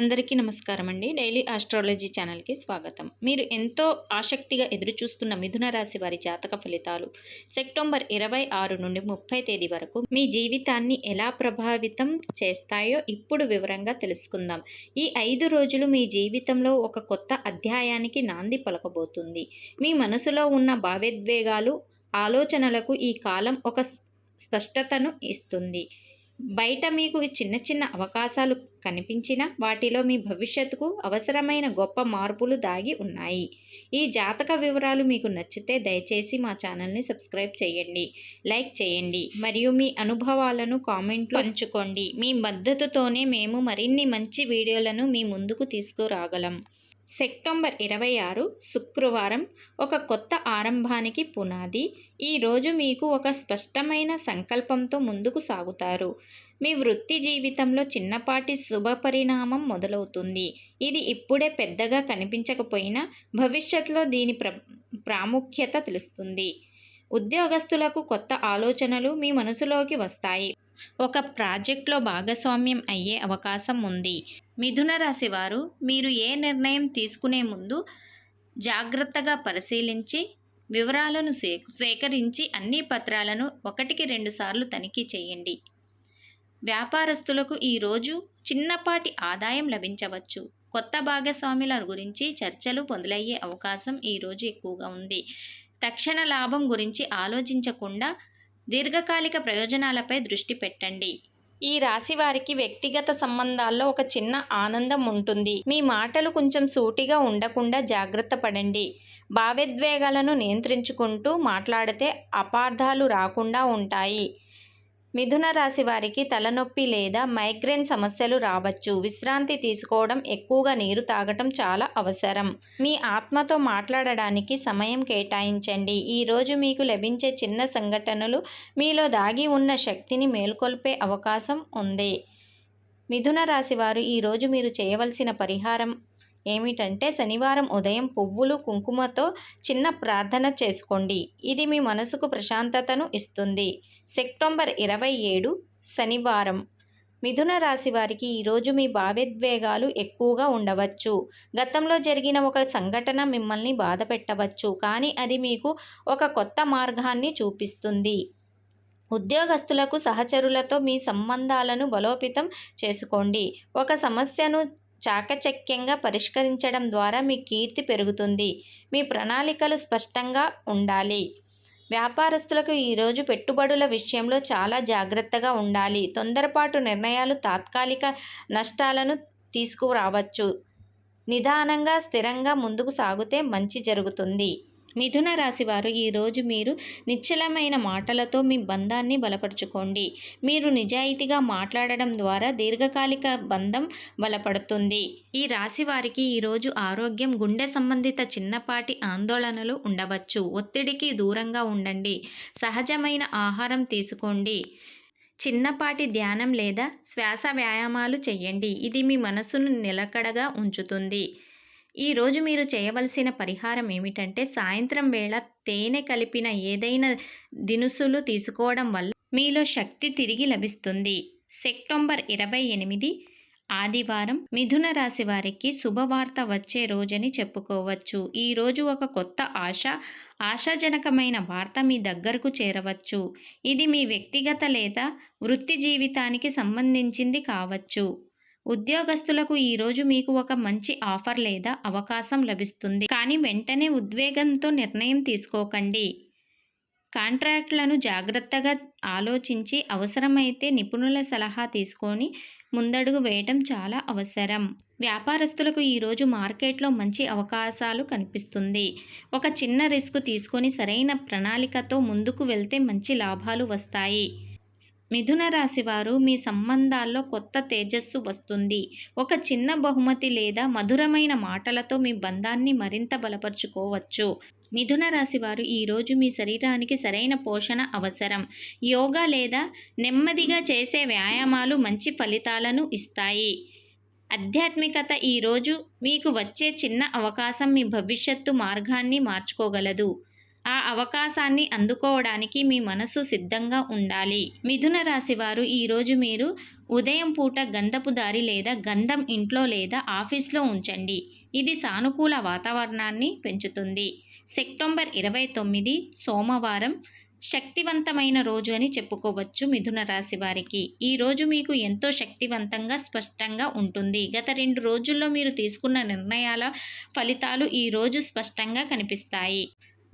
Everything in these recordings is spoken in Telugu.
అందరికీ నమస్కారం అండి డైలీ ఆస్ట్రాలజీ ఛానల్కి స్వాగతం. మీరు ఎంతో ఆసక్తిగా ఎదురుచూస్తున్న మిథున రాశి వారి జాతక ఫలితాలు సెప్టెంబర్ ఇరవై ఆరు నుండి ముప్పై తేదీ వరకు మీ జీవితాన్ని ఎలా ప్రభావితం చేస్తాయో ఇప్పుడు వివరంగా తెలుసుకుందాం. ఈ ఐదు రోజులు మీ జీవితంలో ఒక కొత్త అధ్యాయానికి నాంది పలకబోతుంది. మీ మనసులో ఉన్న భావోద్వేగాలు ఆలోచనలకు ఈ కాలం ఒక స్పష్టతను ఇస్తుంది. బయట మీకు చిన్న చిన్న అవకాశాలు కనిపించినా వాటిలో మీ భవిష్యత్తుకు అవసరమైన గొప్ప మార్పులు దాగి ఉన్నాయి. ఈ జాతక వివరాలు మీకు నచ్చితే దయచేసి మా ఛానల్ని సబ్స్క్రైబ్ చేయండి లైక్ చేయండి మరియు మీ అనుభవాలను కామెంట్లు పంచుకోండి మీ మద్దతుతోనే మేము మరిన్ని మంచి వీడియోలను మీ ముందుకు తీసుకురాగలం. సెప్టెంబర్ ఇరవై ఆరు శుక్రవారం ఒక కొత్త ఆరంభానికి పునాది. ఈరోజు మీకు ఒక స్పష్టమైన సంకల్పంతో ముందుకు సాగుతారు. మీ వృత్తి జీవితంలో చిన్నపాటి శుభ పరిణామం మొదలవుతుంది. ఇది ఇప్పుడే పెద్దగా కనిపించకపోయినా భవిష్యత్తులో దీని ప్ర ప్రాముఖ్యత తెలుస్తుంది. ఉద్యోగస్తులకు కొత్త ఆలోచనలు మీ మనసులోకి వస్తాయి. ఒక ప్రాజెక్ట్లో భాగస్వామ్యం అయ్యే అవకాశం ఉంది. మిథున రాశి వారు మీరు ఏ నిర్ణయం తీసుకునే ముందు జాగ్రత్తగా పరిశీలించి వివరాలను సే సేకరించి అన్ని పత్రాలను ఒకటికి రెండుసార్లు తనిఖీ చేయండి. వ్యాపారస్తులకు ఈరోజు చిన్నపాటి ఆదాయం లభించవచ్చు. కొత్త భాగస్వాముల గురించి చర్చలు మొదలయ్యే అవకాశం ఈరోజు ఎక్కువగా ఉంది. తక్షణ లాభం గురించి ఆలోచించకుండా దీర్ఘకాలిక ప్రయోజనాలపై దృష్టి పెట్టండి. ఈ రాశి వారికి వ్యక్తిగత సంబంధాల్లో ఒక చిన్న ఆనందం ఉంటుంది. మీ మాటలు కొంచెం సూటిగా ఉండకుండా జాగ్రత్త పడండి. భావోద్వేగాలను నియంత్రించుకుంటూ మాట్లాడితే అపార్థాలు రాకుండా ఉంటాయి. మిథున రాశి వారికి తలనొప్పి లేదా మైగ్రేన్ సమస్యలు రావచ్చు. విశ్రాంతి తీసుకోవడం ఎక్కువగా నీరు తాగటం చాలా అవసరం. మీ ఆత్మతో మాట్లాడడానికి సమయం కేటాయించండి. ఈరోజు మీకు లభించే చిన్న సంఘటనలు మీలో దాగి ఉన్న శక్తిని మేల్కొల్పే అవకాశం ఉంది. మిథున రాశి వారు ఈరోజు మీరు చేయవలసిన పరిహారం ఏమిటంటే శనివారం ఉదయం పువ్వులు కుంకుమతో చిన్న ప్రార్థన చేసుకోండి. ఇది మీ మనసుకు ప్రశాంతతను ఇస్తుంది. సెప్టెంబర్ ఇరవై ఏడు శనివారం. మిథున రాశి వారికి ఈరోజు మీ భావోద్వేగాలు ఎక్కువగా ఉండవచ్చు. గతంలో జరిగిన ఒక సంఘటన మిమ్మల్ని బాధ పెట్టవచ్చు. కానీ అది మీకు ఒక కొత్త మార్గాన్ని చూపిస్తుంది. ఉద్యోగస్తులకు సహచరులతో మీ సంబంధాలను బలోపేతం చేసుకోండి. ఒక సమస్యను చాకచక్యంగా పరిష్కరించడం ద్వారా మీ కీర్తి పెరుగుతుంది. మీ ప్రణాళికలు స్పష్టంగా ఉండాలి. వ్యాపారస్తులకు ఈరోజు పెట్టుబడుల విషయంలో చాలా జాగ్రత్తగా ఉండాలి. తొందరపాటు నిర్ణయాలు తాత్కాలిక నష్టాలను తీసుకురావచ్చు. నిదానంగా స్థిరంగా ముందుకు సాగితే మంచి జరుగుతుంది. మిథున రాశి వారు ఈరోజు మీరు నిశ్చలమైన మాటలతో మీ బంధాన్ని బలపరుచుకోండి. మీరు నిజాయితీగా మాట్లాడడం ద్వారా దీర్ఘకాలిక బంధం బలపడుతుంది. ఈ రాశి వారికి ఈరోజు ఆరోగ్యం గుండె సంబంధిత చిన్నపాటి ఆందోళనలు ఉండవచ్చు. ఒత్తిడికి దూరంగా ఉండండి. సహజమైన ఆహారం తీసుకోండి. చిన్నపాటి ధ్యానం లేదా శ్వాస వ్యాయామాలు చేయండి. ఇది మీ మనసును నిలకడగా ఉంచుతుంది. ఈరోజు మీరు చేయవలసిన పరిహారం ఏమిటంటే సాయంత్రం వేళ తేనె కలిపిన ఏదైనా దినుసులు తీసుకోవడం వల్ల మీలో శక్తి తిరిగి లభిస్తుంది. సెప్టెంబర్ ఇరవై ఎనిమిది ఆదివారం మిథున రాశి వారికి శుభవార్త వచ్చే రోజని చెప్పుకోవచ్చు. ఈరోజు ఒక కొత్త ఆశ ఆశాజనకమైన వార్త మీ దగ్గరకు చేరవచ్చు. ఇది మీ వ్యక్తిగత లేదా వృత్తి జీవితానికి సంబంధించింది కావచ్చు. ఉద్యోగస్తులకు ఈరోజు మీకు ఒక మంచి ఆఫర్ లేదా అవకాశం లభిస్తుంది. కానీ వెంటనే ఉద్వేగంతో నిర్ణయం తీసుకోకండి. కాంట్రాక్ట్లను జాగ్రత్తగా ఆలోచించి అవసరమైతే నిపుణుల సలహా తీసుకొని ముందడుగు వేయటం చాలా అవసరం. వ్యాపారస్తులకు ఈరోజు మార్కెట్లో మంచి అవకాశాలు కనిపిస్తుంది. ఒక చిన్న రిస్క్ తీసుకొని సరైన ప్రణాళికతో ముందుకు వెళ్తే మంచి లాభాలు వస్తాయి. మిథున రాశి వారు మీ సంబంధాల్లో కొత్త తేజస్సు వస్తుంది. ఒక చిన్న బహుమతి లేదా మధురమైన మాటలతో మీ బంధాన్ని మరింత బలపరుచుకోవచ్చు. మిథున రాశి వారు ఈరోజు మీ శరీరానికి సరైన పోషణ అవసరం. యోగా లేదా నెమ్మదిగా చేసే వ్యాయామాలు మంచి ఫలితాలను ఇస్తాయి. ఆధ్యాత్మికత ఈరోజు మీకు వచ్చే చిన్న అవకాశం మీ భవిష్యత్తు మార్గాన్ని మార్చుకోగలదు. ఆ అవకాశాన్ని అందుకోవడానికి మీ మనసు సిద్ధంగా ఉండాలి. మిథున రాశి వారు ఈరోజు మీరు ఉదయం పూట గంధపు దారి లేదా గంధం ఇంట్లో లేదా ఆఫీస్లో ఉంచండి. ఇది సానుకూల వాతావరణాన్ని పెంచుతుంది. సెప్టెంబర్ ఇరవై తొమ్మిది సోమవారం. శక్తివంతమైన రోజు అని చెప్పుకోవచ్చు మిథున రాశి వారికి. ఈ రోజు మీకు ఎంతో శక్తివంతంగా స్పష్టంగా ఉంటుంది. గత రెండు రోజుల్లో మీరు తీసుకున్న నిర్ణయాల ఫలితాలు ఈ రోజు స్పష్టంగా కనిపిస్తాయి.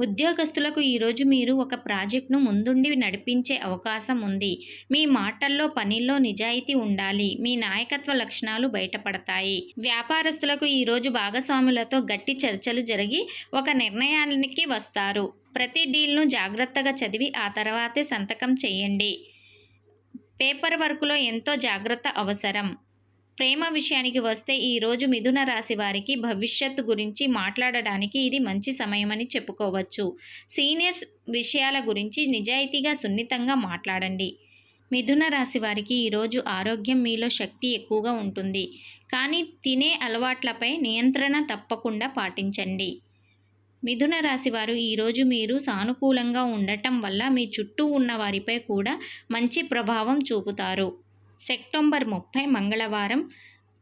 ఉద్యోగస్తులకు ఈరోజు మీరు ఒక ప్రాజెక్ట్ను ముందుండి నడిపించే అవకాశం ఉంది. మీ మాటల్లో పనిల్లో నిజాయితీ ఉండాలి. మీ నాయకత్వ లక్షణాలు బయటపడతాయి. వ్యాపారస్తులకు ఈరోజు భాగస్వాములతో గట్టి చర్చలు జరిగి ఒక నిర్ణయానికి వస్తారు. ప్రతి డీల్ను జాగ్రత్తగా చదివి ఆ తర్వాతే సంతకం చేయండి. పేపర్ వర్క్లో ఎంతో జాగ్రత్త అవసరం. ప్రేమ విషయానికి వస్తే ఈరోజు మిథున రాశి వారికి భవిష్యత్తు గురించి మాట్లాడడానికి ఇది మంచి సమయమని చెప్పుకోవచ్చు. సీనియర్స్ విషయాల గురించి నిజాయితీగా సున్నితంగా మాట్లాడండి. మిథున రాశి వారికి ఈరోజు ఆరోగ్యం మీలో శక్తి ఎక్కువగా ఉంటుంది. కానీ తినే అలవాట్లపై నియంత్రణ తప్పకుండా పాటించండి. మిథున రాశి వారు ఈరోజు మీరు సానుకూలంగా ఉండటం వల్ల మీ చుట్టూ ఉన్న వారిపై కూడా మంచి ప్రభావం చూపుతారు. సెప్టెంబర్ ముప్పై మంగళవారం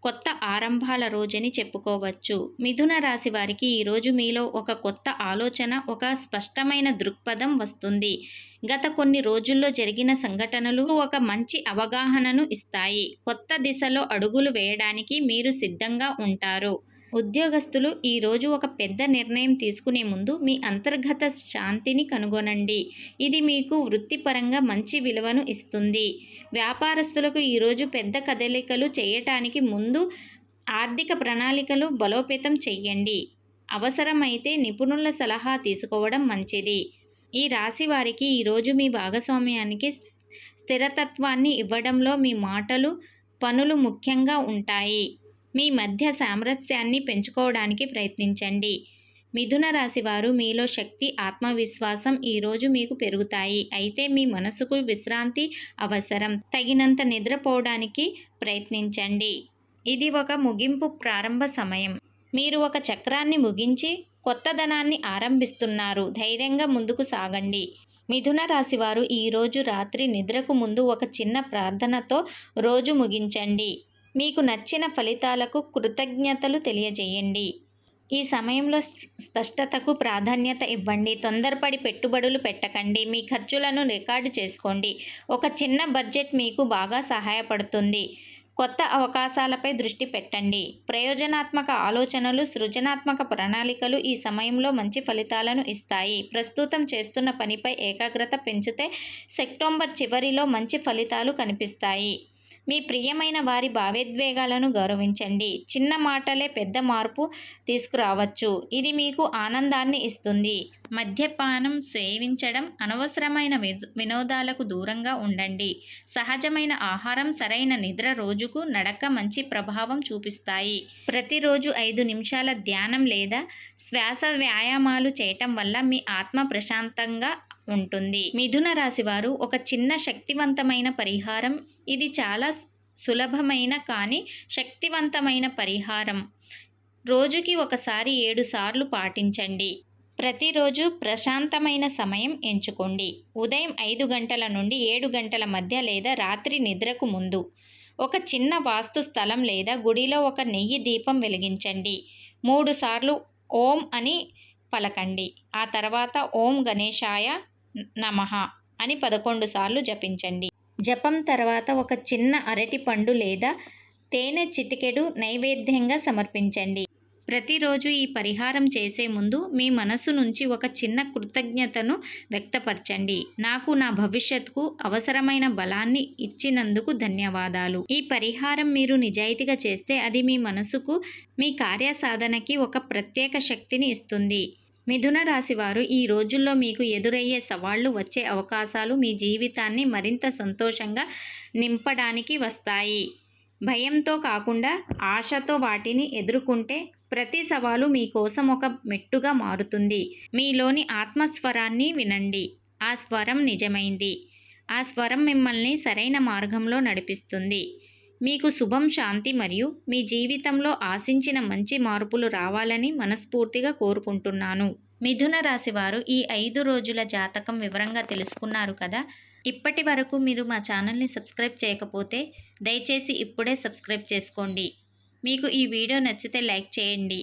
కొత్త ఆరంభాల రోజని చెప్పుకోవచ్చు. మిథున రాశి వారికి ఈరోజు మీలో ఒక కొత్త ఆలోచన ఒక స్పష్టమైన దృక్పథం వస్తుంది. గత కొన్ని రోజుల్లో జరిగిన సంఘటనలు ఒక మంచి అవగాహనను ఇస్తాయి. కొత్త దిశలో అడుగులు వేయడానికి మీరు సిద్ధంగా ఉంటారు. ఉద్యోగస్తులు ఈరోజు ఒక పెద్ద నిర్ణయం తీసుకునే ముందు మీ అంతర్గత శాంతిని కనుగొనండి. ఇది మీకు వృత్తిపరంగా మంచి విలువను ఇస్తుంది. వ్యాపారస్తులకు ఈరోజు పెద్ద కదలికలు చేయటానికి ముందు ఆర్థిక ప్రణాళికలు బలోపేతం చెయ్యండి. అవసరమైతే నిపుణుల సలహా తీసుకోవడం మంచిది. ఈ రాశి వారికి ఈరోజు మీ భాగస్వామ్యానికి స్థిరతత్వాన్ని ఇవ్వడంలో మీ మాటలు పనులు ముఖ్యంగా ఉంటాయి. మీ మధ్య సామరస్యాన్ని పెంచుకోవడానికి ప్రయత్నించండి. మిథున రాశి వారు మీలో శక్తి ఆత్మవిశ్వాసం ఈరోజు మీకు పెరుగుతాయి. అయితే మీ మనసుకు విశ్రాంతి అవసరం. తగినంత నిద్రపోవడానికి ప్రయత్నించండి. ఇది ఒక ముగింపు ప్రారంభ సమయం. మీరు ఒక చక్రాన్ని ముగించి కొత్తదనాన్ని ఆరంభిస్తున్నారు. ధైర్యంగా ముందుకు సాగండి. మిథున రాశి వారు ఈరోజు రాత్రి నిద్రకు ముందు ఒక చిన్న ప్రార్థనతో రోజు ముగించండి. మీకు నచ్చిన ఫలితాలకు కృతజ్ఞతలు తెలియజేయండి. ఈ సమయంలో స్పష్టతకు ప్రాధాన్యత ఇవ్వండి. తొందరపడి పెట్టుబడులు పెట్టకండి. మీ ఖర్చులను రికార్డు చేసుకోండి. ఒక చిన్న బడ్జెట్ మీకు బాగా సహాయపడుతుంది. కొత్త అవకాశాలపై దృష్టి పెట్టండి. ప్రయోజనాత్మక ఆలోచనలు సృజనాత్మక ప్రణాళికలు ఈ సమయంలో మంచి ఫలితాలను ఇస్తాయి. ప్రస్తుతం చేస్తున్న పనిపై ఏకాగ్రత పెంచితే సెప్టెంబర్ చివరిలో మంచి ఫలితాలు కనిపిస్తాయి. మీ ప్రియమైన వారి భావోద్వేగాలను గౌరవించండి. చిన్న మాటలే పెద్ద మార్పు తీసుకురావచ్చు. ఇది మీకు ఆనందాన్ని ఇస్తుంది. మద్యపానం సేవించడం అనవసరమైన వినోదాలకు దూరంగా ఉండండి. సహజమైన ఆహారం సరైన నిద్ర రోజుకు నడక మంచి ప్రభావం చూపిస్తాయి. ప్రతిరోజు ఐదు నిమిషాల ధ్యానం లేదా శ్వాస వ్యాయామాలు చేయటం వల్ల మీ ఆత్మ ప్రశాంతంగా ఉంటుంది. మిథున రాశి వారు ఒక చిన్న శక్తివంతమైన పరిహారం. ఇది చాలా సులభమైన కానీ శక్తివంతమైన పరిహారం. రోజుకి ఒకసారి ఏడు సార్లు పాటించండి. ప్రతిరోజు ప్రశాంతమైన సమయం ఎంచుకోండి. ఉదయం ఐదు గంటల నుండి ఏడు గంటల మధ్య లేదా రాత్రి నిద్రకు ముందు. ఒక చిన్న వాస్తు స్థలం లేదా గుడిలో ఒక నెయ్యి దీపం వెలిగించండి. మూడు సార్లు ఓం అని పలకండి. ఆ తర్వాత ఓం గణేశాయ నమ అని పదకొండు సార్లు జపించండి. జపం తర్వాత ఒక చిన్న అరటి పండు లేదా తేనె చిటికెడు నైవేద్యంగా సమర్పించండి. ప్రతిరోజు ఈ పరిహారం చేసే ముందు మీ మనసు నుంచి ఒక చిన్న కృతజ్ఞతను వ్యక్తపరచండి. నాకు నా భవిష్యత్తుకు అవసరమైన బలాన్ని ఇచ్చినందుకు ధన్యవాదాలు. ఈ పరిహారం మీరు నిజాయితీగా చేస్తే అది మీ మనసుకు మీ కార్యసాధనకి ఒక ప్రత్యేక శక్తిని ఇస్తుంది. మిథున రాశి వారు ఈ రోజుల్లో మీకు ఎదురయ్యే సవాళ్ళు వచ్చే అవకాశాలు మీ జీవితాన్ని మరింత సంతోషంగా నింపడానికి వస్తాయి. భయంతో కాకుండా ఆశతో వాటిని ఎదుర్కొంటే ప్రతి సవాలు మీకోసం ఒక మెట్టుగా మారుతుంది. మీలోని ఆత్మస్వరాన్ని వినండి. ఆ స్వరం నిజమైంది. ఆ స్వరం మిమ్మల్ని సరైన మార్గంలో నడిపిస్తుంది. మీకు శుభం శాంతి మరియు మీ జీవితంలో ఆశించిన మంచి మార్పులు రావాలని మనస్ఫూర్తిగా కోరుకుంటున్నాను. మిథున రాశి వారు ఈ ఐదు రోజుల జాతకం వివరంగా తెలుసుకున్నారు కదా? ఇప్పటి వరకు మీరు మా ఛానల్ని సబ్స్క్రైబ్ చేయకపోతే దయచేసి ఇప్పుడే సబ్స్క్రైబ్ చేసుకోండి. మీకు ఈ వీడియో నచ్చితే లైక్ చేయండి.